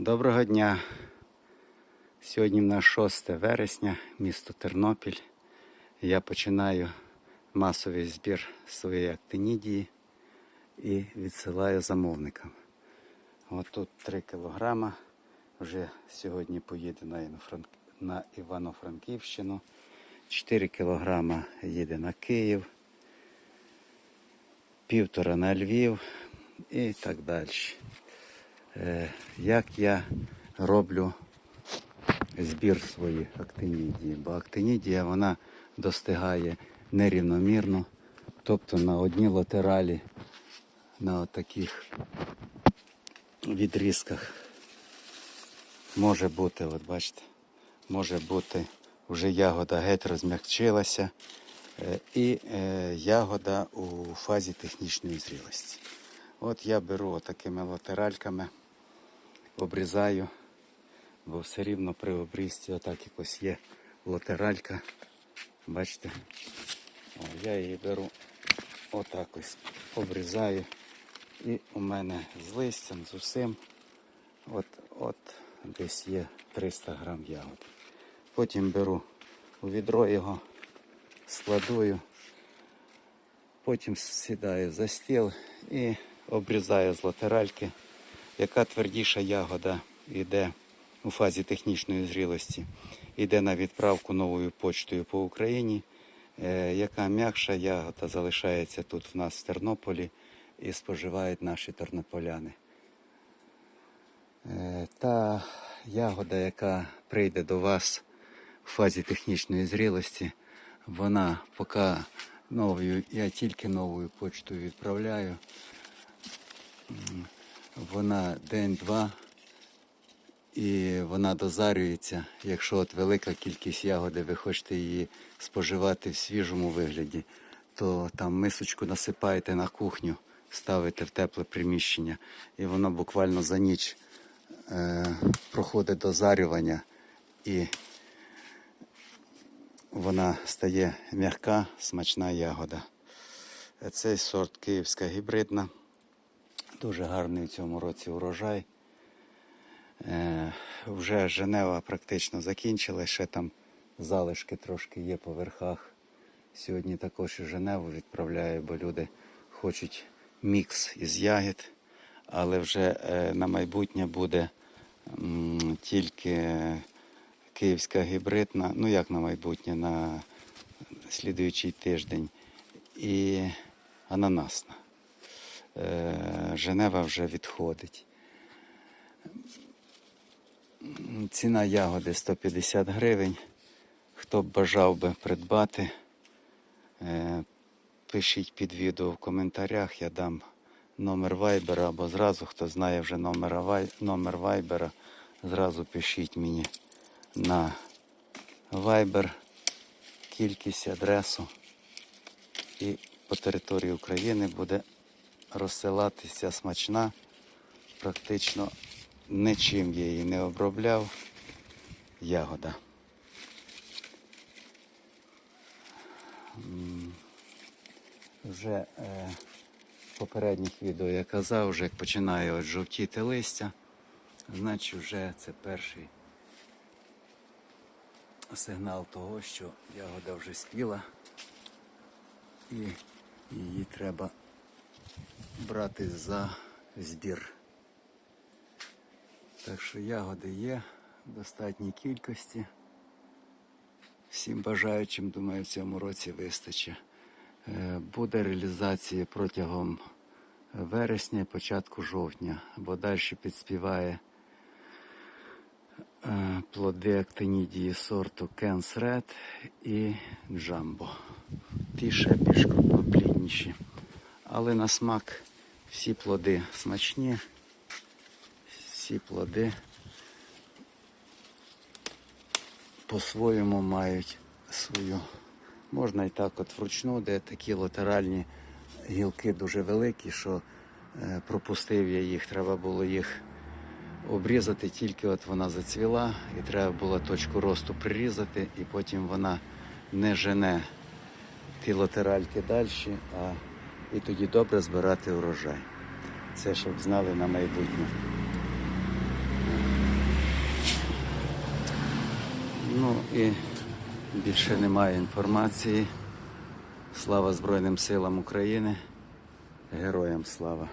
Доброго дня. Сьогодні в нас 6 вересня, місто Тернопіль. Я починаю масовий збір своєї актинідії і відсилаю замовникам. От тут 3 кілограма. Вже сьогодні поїде на Івано-Франківщину. 4 кілограма їде на Київ, півтора на Львів і так далі. Е, як я роблю збір своїх актинідії. Бо актинідія вона достигає нерівномірно, тобто на одній латералі, на таких відрізках може бути, от бачите, може бути вже ягода геть розмягчилася е, і е, ягода у фазі технічної зрілості. От я беру такими латеральками, обрізаю, бо все рівно при обрізці отак якось є латералька. Бачите? О, я її беру отак ось обрізаю. І у мене з листям, з усім, от, от десь є 300 грам ягод. Потім беру у відро його, складую, потім сідаю за стіл і обрізаю з латеральки. Яка твердіша ягода йде у фазі технічної зрілості, йде на відправку новою почтою по Україні. Е, Яка м'якша ягода залишається тут в нас в Тернополі і споживають наші тернополяни. Е, Та ягода, яка прийде до вас в фазі технічної зрілості, вона поки новою, я тільки новою почтою відправляю. Вона день-два і вона дозарюється. Якщо от велика кількість ягоди, ви хочете її споживати в свіжому вигляді, то там мисочку насипаєте на кухню, ставите в тепле приміщення, і воно буквально за ніч е, проходить дозарювання і вона стає м'яка, смачна ягода. Цей сорт київська гібридна. Дуже гарний у цьому році урожай. Е, вже Женева практично закінчила, ще там залишки трошки є по верхах. Сьогодні також і Женеву відправляю, бо люди хочуть мікс із ягід, але вже е, на майбутнє буде м, тільки київська гібридна, ну як на майбутнє, на слідуючий тиждень, і ананасна. Е, Женева вже відходить. Ціна ягоди 150 гривень. Хто б бажав би придбати, е, пишіть під відео в коментарях, я дам номер вайбера або зразу, хто знає вже номер вайбера, зразу пишіть мені на вайбер, кількість, адресу і по території України буде розсилатися смачна, практично нічим я її не обробляв. Ягода. Вже е, в попередніх відео я казав, вже як починає жовтіти листя, значить вже це перший сигнал того, що ягода вже спіла і її треба брати за збір. Так що ягоди є в достатній кількості. Всім бажаючим, думаю, в цьому році вистачить. Е, Буде реалізація протягом вересня, і початку жовтня, бо далі підспіває е, плоди актинідії сорту Кенс Ред і Джамбо. Ті ще більш крупноплідніші. Але на смак всі плоди смачні, всі плоди по-своєму мають свою. Можна і так от вручну, де такі латеральні гілки дуже великі, що е, пропустив я їх, треба було їх обрізати, тільки от вона зацвіла, і треба було точку росту прирізати, і потім вона не жене ті латеральки далі, а і тоді добре збирати урожай. Це щоб знали на майбутнє. Ну і більше немає інформації. Слава Збройним силам України. Героям слава!